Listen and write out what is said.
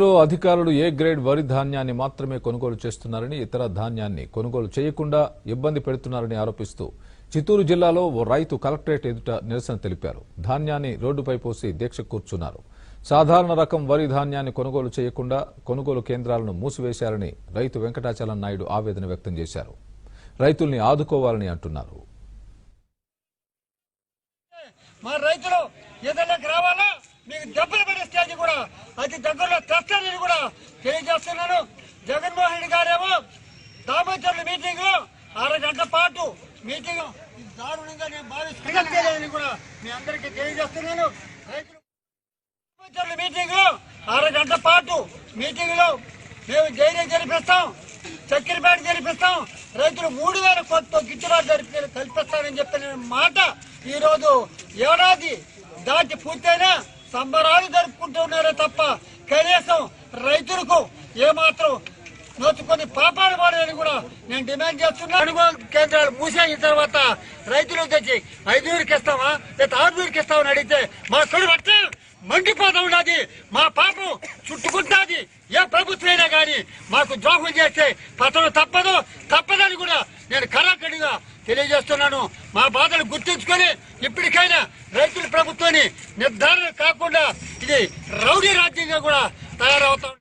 లో అధికారులు A grade వరి ధాన్యాన్ని మాత్రమే కొనుగోలు చేస్తున్నారని ఇతర ధాన్యాన్ని కొనుగోలు చేయకుండా ఇబ్బంది పెడుతున్నారని ఆరోపిస్తూ చిత్తూరు జిల్లాలో ఓ రైతు కలెక్టరేట్ ఎదుట నిరసన తెలిపారు. ధాన్యాన్ని రోడ్డుపై పోసి దీక్ష కూర్చున్నారు. సాధారణ రకం వరి ధాన్యాన్ని కొనుగోలు చేయకుండా కొనుగోలు కేంద్రాలను మూసివేశారని రైతు వెంకటాచలం నాయుడు ఆవేదన వ్యక్తం చేశారు. రైతుల్ని ఆదుకోవాలని అంటున్నారు. మా రైతులు మీకు దెబ్బలు పడే స్టేజ్ కూడా అతి దగ్గర తెలియజేస్తున్నాను జగన్మోహన్ రెడ్డి గారేమో దామోదరుల మీటింగ్లో అరగంట పాటు మీటింగ్. దారుణంగా నేను భావిస్తున్నాను కూడా మీ అందరికీ తెలియజేస్తున్నాను. రైతులు మీటింగ్లో అరగంట పాటు మీటింగ్లో మేము జైలు జరిపిస్తాం చక్కెరపేట జరిపిస్తాం రైతులు మూడు వేల కొత్త గిట్టుబాటు జరిపి కల్పిస్తానని చెప్పిన మాట ఈ రోజు ఏడాది దాటి పూర్తయినా సంబరాలు జరుపుకుంటున్నారే తప్ప కనీసం రైతులకు ఏమాత్రం నోచుకొని పాపాలు పడాలని కూడా నేను డిమాండ్ చేస్తున్నా. కొనుగోలు కేంద్రాలు మూసేసిన తర్వాత రైతులు తెచ్చి ఐదుగురికి ఇస్తామా లేదా ఆరుగురికి ఇస్తామని అడిగితే మా కొడుకు అట్లా మండిపోతా ఉన్నది. మా పాపం చుట్టుకుంటాది. ఏ ప్రభుత్వమైనా కానీ మాకు ద్రోహం చేస్తే పతనం తప్పదు. తప్పదని కూడా నేను కరాకడిగా తెలియజేస్తున్నాను. మా బాధలు గుర్తుంచుకొని ఇప్పటికైనా రైతుల ప్రభుత్వాన్ని నిర్ధారణ కాకుండా ఇది రౌడీ రాజ్యంగా కూడా తయారవుతాం.